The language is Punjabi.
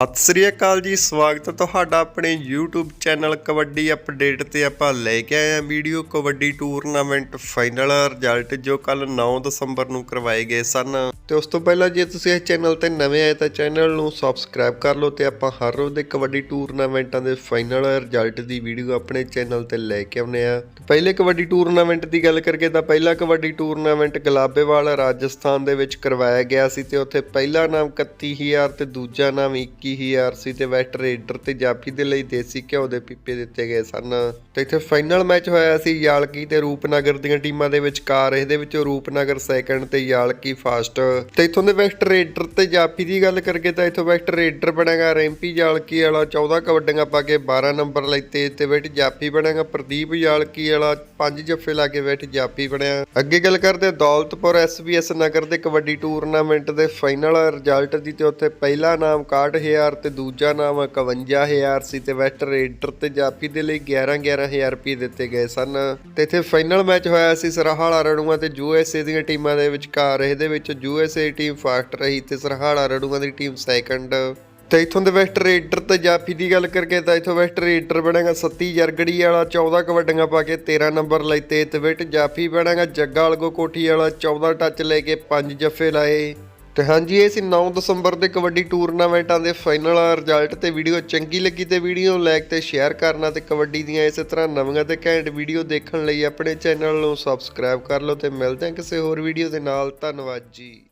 ਸਤਿ ਸ੍ਰੀ ਅਕਾਲ ਜੀ, ਸਵਾਗਤ ਹੈ ਤੁਹਾਡਾ ਆਪਣੇ YouTube ਚੈਨਲ ਕਬੱਡੀ ਅਪਡੇਟ ਤੇ ਆਪਾਂ ਲੈ ਕੇ ਆਏ ਹਾਂ video kabaddi tournament final result ਜੋ ਕੱਲ 9 ਦਸੰਬਰ ਨੂੰ ਕਰਵਾਏ ਗਏ ਸਨ। ਤੇ ਉਸ ਤੋਂ ਪਹਿਲਾਂ ਜੇ ਤੁਸੀਂ ਇਸ ਚੈਨਲ ਤੇ ਨਵੇਂ ਆਏ ਤਾਂ ਚੈਨਲ ਨੂੰ ਸਬਸਕ੍ਰਾਈਬ ਕਰ ਲਓ ਤੇ ਆਪਾਂ ਹਰ ਰੋਜ਼ ਦੇ ਕਬੱਡੀ ਟੂਰਨਾਮੈਂਟਾਂ ਦੇ ਫਾਈਨਲ ਰਿਜ਼ਲਟ ਦੀ ਵੀਡੀਓ ਆਪਣੇ ਚੈਨਲ ਤੇ ਲੈ ਕੇ ਆਉਂਦੇ ਆ ਪਹਿਲੇ ਕਬੱਡੀ ਟੂਰਨਾਮੈਂਟ ਦੀ ਗੱਲ ਕਰੀਏ ਤਾਂ ਪਹਿਲਾ ਕਬੱਡੀ ਟੂਰਨਾਮੈਂਟ ਗਲਾਬੇਵਾਲ ਰਾਜਸਥਾਨ ਦੇ ਵਿੱਚ ਕਰਵਾਇਆ ਗਿਆ ਸੀ ਤੇ ਉੱਥੇ ਪਹਿਲਾ ਨਾਮ 31000 ਤੇ ਦੂਜਾ ਨਾਮ 21000 ਸੀ ਤੇ ਵੈਸਟ ਰੇਡਰ ਤੇ ਜਾਫੀ ਦੇ ਲਈ ਦੇਸੀ ਘਿਓ ਦੇ ਪੀਪੇ ਦਿੱਤੇ ਗਏ ਸਨ। ਤੇ ਇੱਥੇ ਫਾਈਨਲ ਮੈਚ ਹੋਇਆ ਸੀ ਯਾਲਕੀ ਤੇ ਰੂਪਨਗਰ ਦੀਆਂ ਟੀਮਾਂ ਦੇ ਵਿਚਕਾਰ। ਇਹਦੇ ਵਿੱਚੋਂ ਰੂਪਨਗਰ ਸੈਕੰਡ ਤੇ ਯਾਲਕੀ ਫਾਸਟ ਤੇ ਇਥੋਂ ਦੇ ਵੈਸਟ ਰੇਡਰ ਤੇ ਜਾਫੀ ਦੀ ਗੱਲ ਕਰਕੇ ਤਾਂ ਇਥੋਂ ਵੈਸਟ ਰੇਡਰ ਬਣੇਗਾ ਰੈਂਪੀ ਯਾਲਕੀ ਵਾਲਾ 14 ਕਬੱਡੀਆਂ ਪਾ ਕੇ 12 ਨੰਬਰ ਲਈ ਤੇ ਵੈਟ ਜਾਫੀ ਬਣੇਗਾ, ਪ੍ਰਦੀਪ ਯਾਲਕੀ ਵਾਲਾ 5 ਜੱਫੇ ਲਾ ਕੇ ਵੈਟ ਜਾਫੀ ਬਣਿਆ। ਅੱਗੇ ਗੱਲ ਕਰਦੇ ਹਾਂ ਦੌਲਤਪੁਰ ਐਸਬੀਐਸ ਨਗਰ ਦੇ ਕਬੱਡੀ ਟੂਰਨਾਮੈਂਟ ਦੇ ਫਾਈਨਲ ਰਿਜ਼ਲਟ ਦੀ ਤੇ ਉੱਥੇ ਪਹਿਲਾ ਨਾਮ 61000 ਤੇ ਦੂਜਾ ਨਾਮ 51000 ਸੀ ਤੇ ਵੈਸਟ ਰੇਡਰ ਤੇ ਜਾਫੀ ਦੇ ਲਈ 11 11000 ਰੁਪਏ ਦਿੱਤੇ ਗਏ ਸਨ। ਤੇ ਇੱਥੇ ਫਾਈਨਲ ਮੈਚ ਹੋਇਆ ਸੀ ਸਰਹਾਲਾ ਰੜੂਆ ਤੇ ਯੂਐਸਏ ਦੀਆਂ ਟੀਮਾਂ ਦੇ ਵਿਚਕਾਰ। ਇਹਦੇ ਵਿੱਚ ਯੂਐਸਏ ਟੀਮ ਫਾਸਟ ਰਹੀ ਤੇ ਸਰਹਾਲਾ ਰੜੂਆ ਦੀ ਟੀਮ ਸੈਕੰਡ ਤੇ ਇਥੋਂ ਦੇ ਵੈਸਟ ਰੇਡਰ ਤੇ ਜਾਫੀ ਦੀ ਗੱਲ ਕਰਕੇ ਤਾਂ ਇਥੋਂ ਵੈਸਟ ਰੇਡਰ ਬਣੇਗਾ ਸੱਤੀ ਜਰਗੜੀ ਵਾਲਾ 14 ਕਬੱਡੀਆਂ ਪਾ ਕੇ 13 ਨੰਬਰ ਲਈ ਤੇ ਤੇ ਵਿਟ ਜਾਫੀ ਬਣੇਗਾ ਜੱਗਾ ਅਲਗੋ ਕੋਠੀ ਵਾਲਾ 14 ਟੱਚ ਲੈ ਕੇ 5 ਜੱਫੇ ਲਾਏ। ਤੇ ਹਾਂਜੀ, ਇਹ ਸੀ 9 ਦਸੰਬਰ ਦੇ ਕਬੱਡੀ ਟੂਰਨਾਮੈਂਟਾਂ ਦੇ ਫਾਈਨਲ ਰਿਜ਼ਲਟ ਤੇ ਵੀਡੀਓ ਚੰਗੀ ਲੱਗੀ ਤੇ ਵੀਡੀਓ ਨੂੰ ਲਾਈਕ ਤੇ ਸ਼ੇਅਰ ਕਰਨਾ ਤੇ ਕਬੱਡੀ ਦੀਆਂ ਇਸੇ ਤਰ੍ਹਾਂ ਨਵੀਆਂ ਤੇ ਘੈਂਟ ਵੀਡੀਓ ਦੇਖਣ ਲਈ ਆਪਣੇ ਚੈਨਲ ਨੂੰ ਸਬਸਕ੍ਰਾਈਬ ਕਰ ਲਓ ਤੇ ਮਿਲਦੇ ਹਾਂ ਕਿਸੇ ਹੋਰ ਵੀਡੀਓ ਦੇ ਨਾਲ। ਧੰਨਵਾਦ ਜੀ।